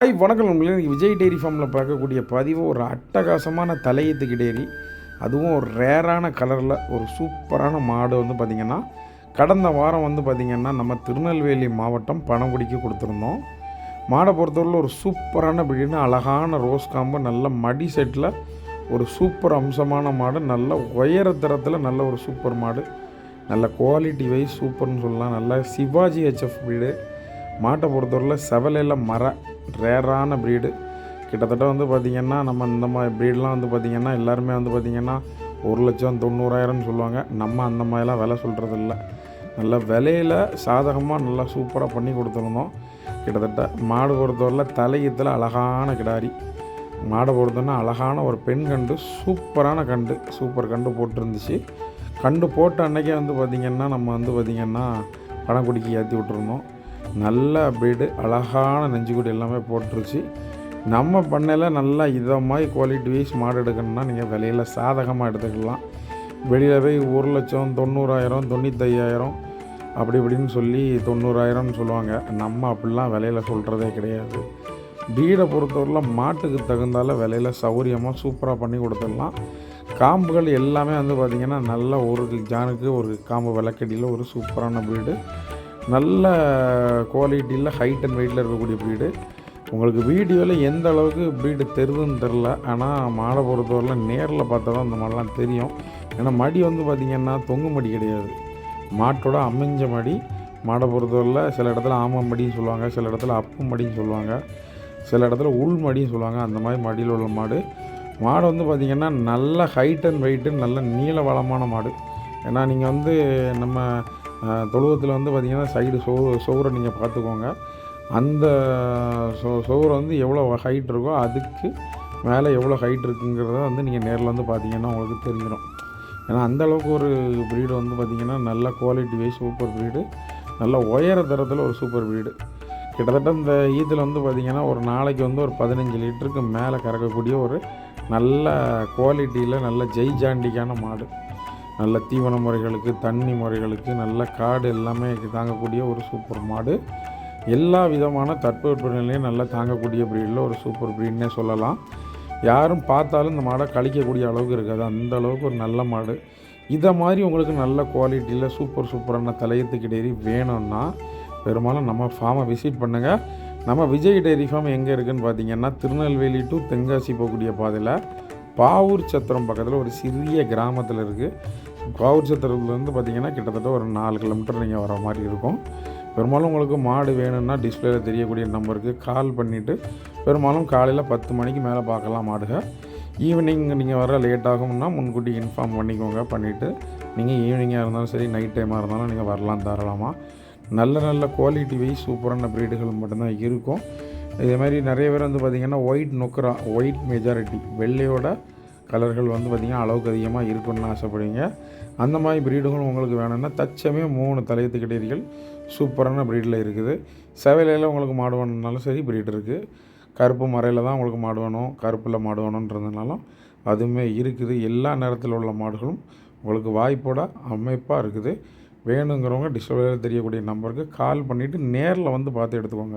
Hi வணக்கம் இன்றைக்கி Vijay dairy ஃபார்மில் பார்க்கக்கூடிய பதிவு ஒரு அட்டகாசமான தலையத்துக்கு டெய்ரி அதுவும் ஒரு ரேரான கலரில் ஒரு சூப்பரான மாடு வந்து பார்த்திங்கன்னா கடந்த வாரம் வந்து பார்த்திங்கன்னா நம்ம திருநெல்வேலி மாவட்டம் பணங்குடிக்கு கொடுத்துருந்தோம். மாடை பொறுத்தவரையில் ஒரு சூப்பரான பிடினு அழகான ரோஸ் காம்பு நல்ல மடி செட்டில் ஒரு சூப்பர் அம்சமான மாடு நல்ல உயரத்தரத்தில் நல்ல ஒரு சூப்பர் மாடு நல்ல குவாலிட்டி வைஸ் சூப்பர்னு சொல்லலாம். நல்ல சிவாஜி ஹெச்எஃப் வீடு மாட்டை பொறுத்தவரையில் செவலையில் மர ரேரான ப்ரீடு கிட்டத்தட்ட வந்து பார்த்திங்கன்னா நம்ம இந்த மாதிரி ப்ரீடெலாம் வந்து பார்த்திங்கன்னா எல்லாருமே வந்து பார்த்திங்கன்னா ஒரு லட்சம் தொண்ணூறாயிரம்னு சொல்லுவாங்க. நம்ம அந்த மாதிரிலாம் விலை சொல்கிறது இல்லை நல்ல விலையில் சாதகமாக நல்லா சூப்பராக பண்ணி கொடுத்துருந்தோம் கிட்டத்தட்ட மாடு பொறுத்தவரையில் தலையத்தில் அழகான கிடாரி. மாடை பொறுத்தோன்னா அழகான ஒரு பெண் கண்டு சூப்பரான கண்டு சூப்பர் கண்டு போட்டிருந்துச்சு. கண்டு போட்ட அன்னைக்கே வந்து பார்த்திங்கன்னா நம்ம வந்து பார்த்திங்கன்னா பணக்குடிக்கு ஏற்றி விட்டுருந்தோம் நல்ல பீடு அழகான நெஞ்சுக்குடி எல்லாமே போட்டுருச்சு. நம்ம பண்ணையில் நல்லா இதை மாதிரி குவாலிட்டி வைஸ் மாடு எடுக்கணும்னா நீங்கள் விலையில் சாதகமாக எடுத்துக்கலாம். வெளியில் போய் ஒரு லட்சம் தொண்ணூறாயிரம் தொண்ணூத்தையாயிரம் அப்படி இப்படின்னு சொல்லி தொண்ணூறாயிரம்னு சொல்லுவாங்க. நம்ம அப்படிலாம் விலையில் சொல்கிறதே கிடையாது. பீடை பொறுத்தவரையில் மாட்டுக்கு தகுந்தால விலையில் சௌகரியமாக சூப்பராக பண்ணி கொடுத்துடலாம். காம்புகள் எல்லாமே வந்து பார்த்திங்கன்னா நல்ல ஒரு ஜானுக்கு ஒரு காம்பு விளக்கடியில் ஒரு சூப்பரான பீடு நல்ல குவாலிட்டியில் ஹைட் அண்ட் வெயிட்டில் இருக்கக்கூடிய ப்ரீடு உங்களுக்கு வீடியோவில் எந்த அளவுக்கு ப்ரீடு தெரியுதுன்னு தெரில ஆனால் மாடை பொறுத்தவரையில் நேரில் பார்த்தா தான் இந்த மாதிரிலாம் தெரியும். ஏன்னா மடி வந்து பார்த்திங்கன்னா தொங்கு மடி கிடையாது. மாட்டோட அமைஞ்ச மடி. மாடை பொறுத்தவரையில் சில இடத்துல ஆம மடின்னு சொல்லுவாங்க சில இடத்துல அப்பு மடின்னு சொல்லுவாங்க சில இடத்துல உள் மடின்னு சொல்லுவாங்க அந்த மாதிரி மடியில் உள்ள மாடு. மாடு வந்து பார்த்திங்கன்னா நல்ல ஹைட் அண்ட் வெயிட்டு நல்ல நீள வளமான மாடு. ஏன்னா நீங்கள் வந்து நம்ம தொழுவத்தில் வந்து பார்த்திங்கன்னா சைடு சோ சோறை நீங்கள் பார்த்துக்கோங்க அந்த சோ சோறு வந்து எவ்வளோ ஹைட் இருக்கோ அதுக்கு மேலே எவ்வளோ ஹைட் இருக்குங்கிறத வந்து நீங்கள் நேரில் வந்து பார்த்தீங்கன்னா உங்களுக்கு தெரிஞ்சிடும் ஏன்னா அந்த அளவுக்கு ஒரு ப்ரீடு வந்து பார்த்திங்கன்னா நல்ல குவாலிட்டி வைஸ் சூப்பர் ப்ரீடு நல்ல உயர தரத்தில் ஒரு சூப்பர் ப்ரீடு கிட்டத்தட்ட இந்த ஈத்தில் வந்து பார்த்திங்கன்னா ஒரு நாளைக்கு வந்து ஒரு பதினஞ்சு லிட்டருக்கு மேலே கறக்கக்கூடிய ஒரு நல்ல குவாலிட்டியில் நல்ல ஜெய் ஜாண்டிக்கான மாடு. நல்ல தீவன முறைகளுக்கு தண்ணி முறைகளுக்கு நல்ல காடு எல்லாமே தாங்கக்கூடிய ஒரு சூப்பர் மாடு. எல்லா விதமான தட்பவெப்பநிலையும் நல்லா தாங்கக்கூடிய ப்ரீடில் ஒரு சூப்பர் ப்ரீட்னே சொல்லலாம். யாரும் பார்த்தாலும் இந்த மாடை கழிக்கக்கூடிய அளவுக்கு இருக்காது. அந்த அளவுக்கு ஒரு நல்ல மாடு. இதை மாதிரி உங்களுக்கு நல்ல குவாலிட்டியில் சூப்பர் சூப்பரான தலையத்துக்கு டெய்ரி வேணும்னா பெரும்பாலும் நம்ம ஃபார்மை விசிட் பண்ணுங்கள் நம்ம விஜய் டெய்ரி ஃபார்ம் எங்கே இருக்குதுன்னு பார்த்தீங்கன்னா திருநெல்வேலி டு தென்காசி போகக்கூடிய பாதையில் பாவூர் சத்திரம் பக்கத்தில் ஒரு சிறிய கிராமத்தில் இருக்குது பாவூர் சத்திரத்துலேருந்து பார்த்தீங்கன்னா கிட்டத்தட்ட ஒரு நாலு கிலோமீட்டர் நீங்கள் வர மாதிரி இருக்கும். பெரும்பாலும் உங்களுக்கு மாடு வேணும்னா டிஸ்பிளேயில் தெரியக்கூடிய நம்பருக்கு கால் பண்ணிவிட்டு பெரும்பாலும் காலையில் பத்து மணிக்கு மேலே பார்க்கலாம் மாடுக. ஈவினிங் நீங்கள் வர லேட் ஆகும்னா முன்கூட்டி இன்ஃபார்ம் பண்ணிக்கோங்க. பண்ணிவிட்டு நீங்கள் ஈவினிங்காக இருந்தாலும் சரி நைட் டைமாக இருந்தாலும் நீங்கள் வரலாம் தாராளமாக நல்ல நல்ல குவாலிட்டி வைஸ் சூப்பரான ப்ரீடுகள் மட்டும்தான் இருக்கும். இதே மாதிரி நிறைய பேர் வந்து பார்த்திங்கன்னா ஒயிட் நொக்கரா ஒயிட் மெஜாரிட்டி வெள்ளையோட கலர்கள் வந்து பார்த்திங்கன்னா அளவுக்கு அதிகமாக இருக்கணும்னு ஆசைப்படுவீங்க அந்த மாதிரி ப்ரீடுகளும் உங்களுக்கு வேணும்னா தச்சமே மூணு தலையத்து கிடையீர்கள் சூப்பரான ப்ரீடில் இருக்குது. செவலையில் உங்களுக்கு மாடு வேணும்னாலும் சரி ப்ரீட் இருக்குது கருப்பு மறையில் தான் உங்களுக்கு மாடு வேணும் கருப்பில் மாடு வேணுன்றதுனாலும் அதுவுமே இருக்குது. எல்லா நேரத்தில் உள்ள மாடுகளும் உங்களுக்கு வாய்ப்போட அமைப்பாக இருக்குது. வேணுங்கிறவங்க டிஸ்பிளேயில் தெரியக்கூடிய நம்பருக்கு கால் பண்ணிவிட்டு நேரில் வந்து பார்த்து எடுத்துக்கோங்க.